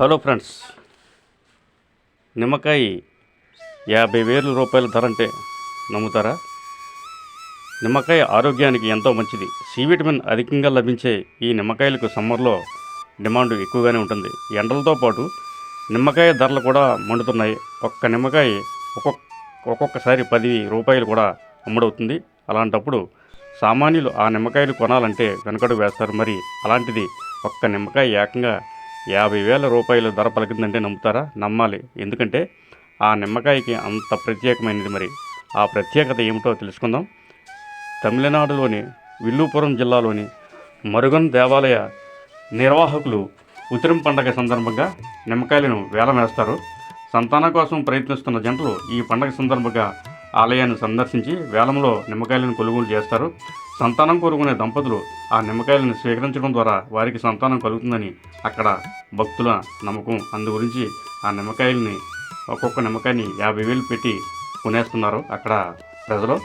Hello friends నిమ్మకాయ యాభై వేల రూపాయల ధర అంటే నమ్ముతారా? నిమ్మకాయ ఆరోగ్యానికి ఎంతో మంచిది. సి విటమిన్ అధికంగా లభించే ఈ నిమ్మకాయలకు సమ్మర్లో డిమాండ్ ఎక్కువగానే ఉంటుంది. ఎండలతో పాటు నిమ్మకాయ ధరలు కూడా మండుతున్నాయి. ఒక్క నిమ్మకాయ ఒక్కొక్క ఒక్కొక్కసారి పది రూపాయలు కూడా అమ్ముడవుతుంది. అలాంటప్పుడు సామాన్యులు ఆ నిమ్మకాయలు కొనాలంటే వెనకడుగు వేస్తారు. మరి అలాంటిది ఒక్క నిమ్మకాయ ఏకంగా యాభై వేల రూపాయలు ధర పలికిందంటే నమ్ముతారా? నమ్మాలి. ఎందుకంటే ఆ నిమ్మకాయకి అంత ప్రత్యేకమైనది మరి. ఆ ప్రత్యేకత ఏమిటో తెలుసుకుందాం. తమిళనాడులోని విల్లుపురం జిల్లాలోని మరుగన్ దేవాలయ నిర్వాహకులు ఉతిరం పండగ సందర్భంగా నిమ్మకాయలను వేలం వేస్తారు సంతానం కోసం ప్రయత్నిస్తున్న జంటలు ఈ పండగ సందర్భంగా ఆలయాన్ని సందర్శించి వేలంలో నిమ్మకాయలను కొనుగోలు చేస్తారు. సంతానం కోరుకునే దంపతులు ఆ నిమ్మకాయలను స్వీకరించడం ద్వారా వారికి సంతానం కలుగుతుందని అక్కడ భక్తుల నమ్మకం. అందు గురించి ఆ నిమ్మకాయల్ని ఒక్కొక్క నిమ్మకాయని యాభై వేలు పెట్టి కొనేస్తున్నారు అక్కడ ప్రజలు.